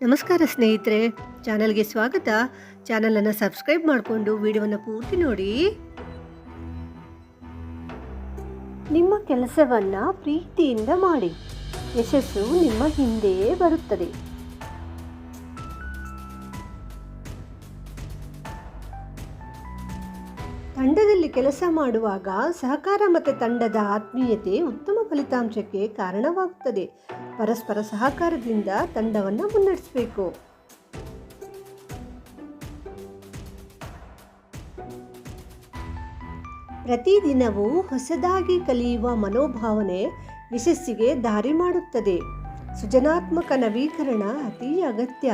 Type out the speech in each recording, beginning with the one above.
ನಮಸ್ಕಾರ ಸ್ನೇಹಿತರೆ, ಚಾನಲ್ಗೆ ಸ್ವಾಗತ. ಚಾನಲನ್ನು ಸಬ್ಸ್ಕ್ರೈಬ್ ಮಾಡಿಕೊಂಡು ವಿಡಿಯೋವನ್ನು ಪೂರ್ತಿ ನೋಡಿ. ನಿಮ್ಮ ಕೆಲಸವನ್ನು ಪ್ರೀತಿಯಿಂದ ಮಾಡಿ. ಯಶಸ್ಸು ನಿಮ್ಮ ಹಿಂದೆಯೇ ಬರುತ್ತದೆ. ತಂಡದಲ್ಲಿ ಕೆಲಸ ಮಾಡುವಾಗ ಸಹಕಾರ ಮತ್ತು ತಂಡದ ಆತ್ಮೀಯತೆ ಉತ್ತಮ ಫಲಿತಾಂಶಕ್ಕೆ ಕಾರಣವಾಗುತ್ತದೆ. ಪರಸ್ಪರ ಸಹಕಾರದಿಂದ ತಂಡವನ್ನು ಮುನ್ನಡೆಸಬೇಕು. ಪ್ರತಿದಿನವೂ ಹೊಸದಾಗಿ ಕಲಿಯುವ ಮನೋಭಾವನೆ ಯಶಸ್ಸಿಗೆ ದಾರಿ ಮಾಡುತ್ತದೆ. ಸೃಜನಾತ್ಮಕ ನವೀಕರಣ ಅತಿ ಅಗತ್ಯ.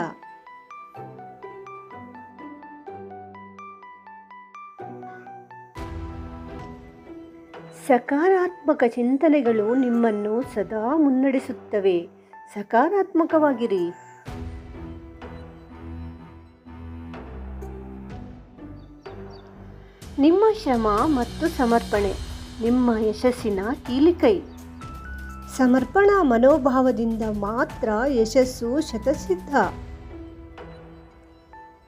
ಸಕಾರಾತ್ಮಕ ಚಿಂತನೆಗಳು ನಿಮ್ಮನ್ನು ಸದಾ ಮುನ್ನಡೆಸುತ್ತವೆ. ಸಕಾರಾತ್ಮಕವಾಗಿರಿ. ನಿಮ್ಮ ಶ್ರಮ ಮತ್ತು ಸಮರ್ಪಣೆ, ನಿಮ್ಮ ಯಶಸ್ಸಿನ ಕೀಲಿಕೈ. ಸಮರ್ಪಣಾ ಮನೋಭಾವದಿಂದ ಮಾತ್ರ ಯಶಸ್ಸು ಶತಸಿದ್ಧ.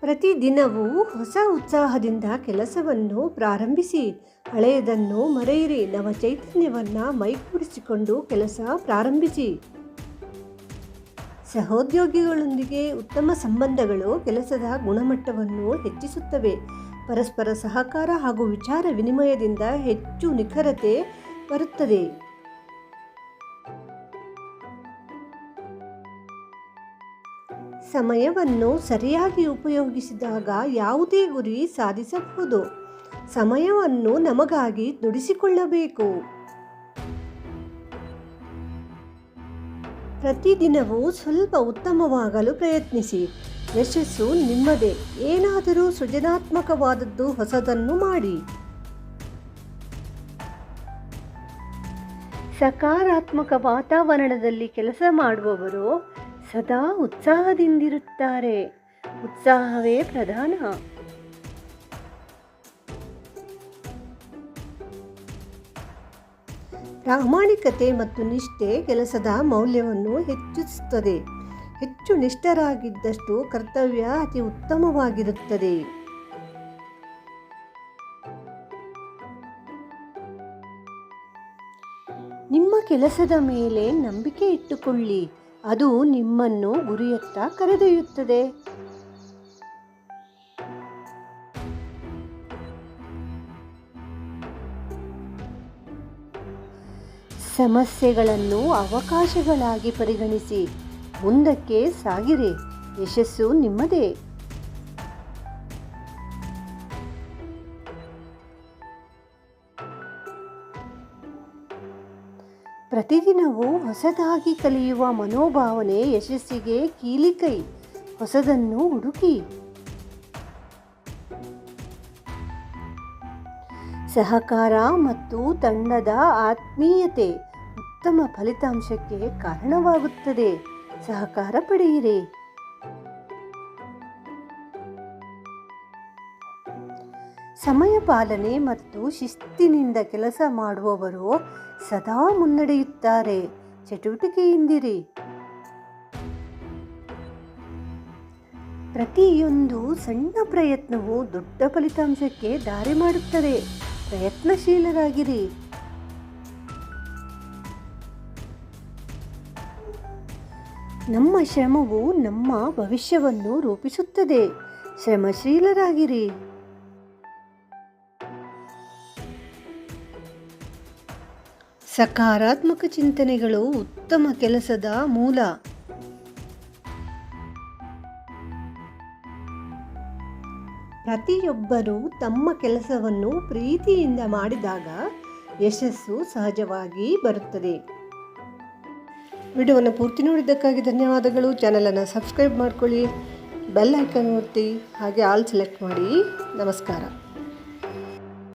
ಪ್ರತಿದಿನವೂ ಹೊಸ ಉತ್ಸಾಹದಿಂದ ಕೆಲಸವನ್ನು ಪ್ರಾರಂಭಿಸಿ, ಹಳೆಯದನ್ನು ಮರೆಯಿರಿ ನವ ಚೈತನ್ಯವನ್ನು ಮೈಗೂಡಿಸಿಕೊಂಡು ಕೆಲಸ ಪ್ರಾರಂಭಿಸಿ. ಸಹೋದ್ಯೋಗಿಗಳೊಂದಿಗೆ ಉತ್ತಮ ಸಂಬಂಧಗಳು ಕೆಲಸದ ಗುಣಮಟ್ಟವನ್ನು ಹೆಚ್ಚಿಸುತ್ತವೆ. ಪರಸ್ಪರ ಸಹಕಾರ ಹಾಗೂ ವಿಚಾರ ವಿನಿಮಯದಿಂದ ಹೆಚ್ಚು ನಿಖರತೆ ಬರುತ್ತದೆ. ಸಮಯವನ್ನು ಸರಿಯಾಗಿ ಉಪಯೋಗಿಸಿದಾಗ ಯಾವುದೇ ಗುರಿ ಸಾಧಿಸಬಹುದು. ಸಮಯವನ್ನು ನಮಗಾಗಿ ದುಡಿಸಿಕೊಳ್ಳಬೇಕು. ಪ್ರತಿದಿನವೂ ಸ್ವಲ್ಪ ಉತ್ತಮವಾಗಲು ಪ್ರಯತ್ನಿಸಿ. ಯಶಸ್ಸು ನಿಮ್ಮದೇ. ಏನಾದರೂ ಸೃಜನಾತ್ಮಕವಾದದ್ದು ಹೊಸದನ್ನು ಮಾಡಿ. ಸಕಾರಾತ್ಮಕ ವಾತಾವರಣದಲ್ಲಿ ಕೆಲಸ ಮಾಡುವವರು ಸದಾ ಉತ್ಸಾಹದಿಂದಿರುತ್ತಾರೆ. ಉತ್ಸಾಹವೇ ಪ್ರಧಾನ. ಪ್ರಾಮಾಣಿಕತೆ ಮತ್ತು ನಿಷ್ಠೆ ಕೆಲಸದ ಮೌಲ್ಯವನ್ನು ಹೆಚ್ಚಿಸುತ್ತದೆ. ಹೆಚ್ಚು ನಿಷ್ಠರಾಗಿದ್ದಷ್ಟು ಕರ್ತವ್ಯ ಅತಿ ಉತ್ತಮವಾಗಿರುತ್ತದೆ. ನಿಮ್ಮ ಕೆಲಸದ ಮೇಲೆ ನಂಬಿಕೆ ಇಟ್ಟುಕೊಳ್ಳಿ. ಅದು ನಿಮ್ಮನ್ನು ಗುರಿಯತ್ತ ಕರೆದೊಯ್ಯುತ್ತದೆ. ಸಮಸ್ಯೆಗಳನ್ನು ಅವಕಾಶಗಳಾಗಿ ಪರಿಗಣಿಸಿ ಮುಂದಕ್ಕೆ ಸಾಗಿರಿ. ಯಶಸ್ಸು ನಿಮ್ಮದೇ. ಪ್ರತಿದಿನವೂ ಹೊಸದಾಗಿ ಕಲಿಯುವ ಮನೋಭಾವನೆ ಯಶಸ್ಸಿಗೆ ಕೀಲಿಕೈ, ಹೊಸದನ್ನು ಹುಡುಕಿ. ಸಹಕಾರ ಮತ್ತು ತಂಡದ ಆತ್ಮೀಯತೆ ಉತ್ತಮ ಫಲಿತಾಂಶಕ್ಕೆ ಕಾರಣವಾಗುತ್ತದೆ. ಸಹಕಾರ ಪಡೆಯಿರಿ. ಸಮಯ ಪಾಲನೆ ಮತ್ತು ಶಿಸ್ತಿನಿಂದ ಕೆಲಸ ಮಾಡುವವರು ಸದಾ ಮುನ್ನಡೆಯುತ್ತಾರೆ. ಚಟುವಟಿಕೆಯಿಂದಿರಿ ಪ್ರತಿಯೊಂದು ಸಣ್ಣ ಪ್ರಯತ್ನವು ದೊಡ್ಡ ಫಲಿತಾಂಶಕ್ಕೆ ದಾರಿ ಮಾಡುತ್ತದೆ. ಪ್ರಯತ್ನಶೀಲರಾಗಿರಿ. ನಮ್ಮ ಶ್ರಮವು ನಮ್ಮ ಭವಿಷ್ಯವನ್ನು ರೂಪಿಸುತ್ತದೆ. ಶ್ರಮಶೀಲರಾಗಿರಿ. ಸಕಾರಾತ್ಮಕ ಚಿಂತನೆಗಳು ಉತ್ತಮ ಕೆಲಸದ ಮೂಲ. ಪ್ರತಿಯೊಬ್ಬರೂ ತಮ್ಮ ಕೆಲಸವನ್ನು ಪ್ರೀತಿಯಿಂದ ಮಾಡಿದಾಗ ಯಶಸ್ಸು ಸಹಜವಾಗಿ ಬರುತ್ತದೆ. ವಿಡಿಯೋವನ್ನು ಪೂರ್ತಿ ನೋಡಿದ್ದಕ್ಕಾಗಿ ಧನ್ಯವಾದಗಳು. ಚಾನಲನ್ನು ಸಬ್ಸ್ಕ್ರೈಬ್ ಮಾಡ್ಕೊಳ್ಳಿ. ಬೆಲ್ ಐಕನ್ ಒತ್ತಿ ಹಾಗೆ ಆಲ್ ಸೆಲೆಕ್ಟ್ ಮಾಡಿ. ನಮಸ್ಕಾರ.